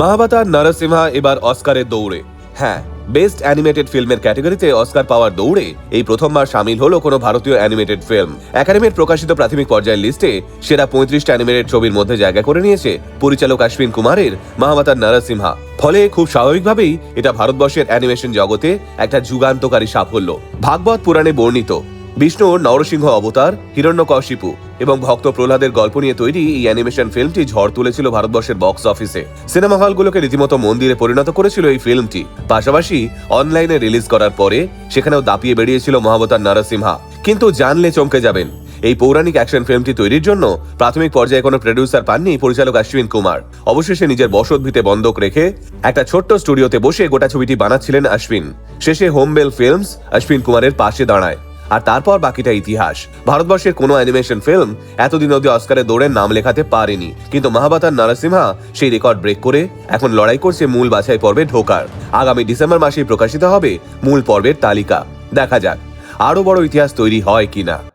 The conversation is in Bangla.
মাহাবাতার নরসিমহা এবার অস্কারের দৌড়ে। হ্যাঁ বেস্ট অ্যানিমেটেড ফিল্মের ক্যাটাগরিতে অস্কার পাওয়ার দৌড়ে এই প্রথমবার সামিল হলো কোনো ভারতীয় অ্যানিমেটেড ফিল্ম। একাডেমির প্রকাশিত প্রাথমিক পর্যায়ের লিস্টে সেরা পঁয়ত্রিশটা অ্যানিমেটেড ছবির মধ্যে জায়গা করে নিয়েছে পরিচালক অশ্বিন কুমারের মাহাবাতার নরসিমহা ফলে খুব স্বাভাবিকভাবেই এটা ভারতবর্ষের অ্যানিমেশন জগতে একটা যুগান্তকারী সাফল্য। ভাগবত পুরাণে বর্ণিত, বিষ্ণুর নরসিংহ অবতার হিরণ্যকশিপু। এবং ভক্ত প্রহ্লাদের গল্প নিয়ে তৈরি এই অ্যানিমেশন ফিল্মটি ঝড় তুলেছিল ভারতবর্ষের বক্স অফিসে। সিনেমা হলগুলোকে রীতিমতো মন্দিরে পরিণত করেছিল এই ফিল্মটি। পাশাপাশি অনলাইনে রিলিজ করার পরে সেখানেও দাপিয়ে বেরিয়েছিল মহাবতার নরসিংহা কিন্তু জানলে চমকে যাবেন, এই পৌরাণিক অ্যাকশন ফিল্মটি তৈরির জন্য প্রাথমিক পর্যায়ে কোনো প্রডিউসার পাননি পরিচালক অশ্বিন কুমার। অবশেষে নিজের বসতভিতে বন্ধক রেখে একটা ছোট্ট স্টুডিওতে বসে গোটা ছবিটি বানাচ্ছিলেন অশ্বিন। শেষে হোমবেল ফিল্মস অশ্বিন কুমারের পাশে দাঁড়ায়। আর তারপর বাকিটা ইতিহাস। ভারতবর্ষের কোনো অ্যানিমেশন ফিল্ম এতদিন অবধি অস্কারে দৌড়ের নাম লেখাতে পারেনি। কিন্তু মহাবাতার নরসিংহা সেই রেকর্ড ব্রেক করে এখন লড়াই করছে মূল বাছাই পর্বে ঢোকার। আগামী ডিসেম্বর মাসেই প্রকাশিত হবে মূল পর্বের তালিকা। দেখা যাক, আরও বড় ইতিহাস তৈরি হয় কিনা।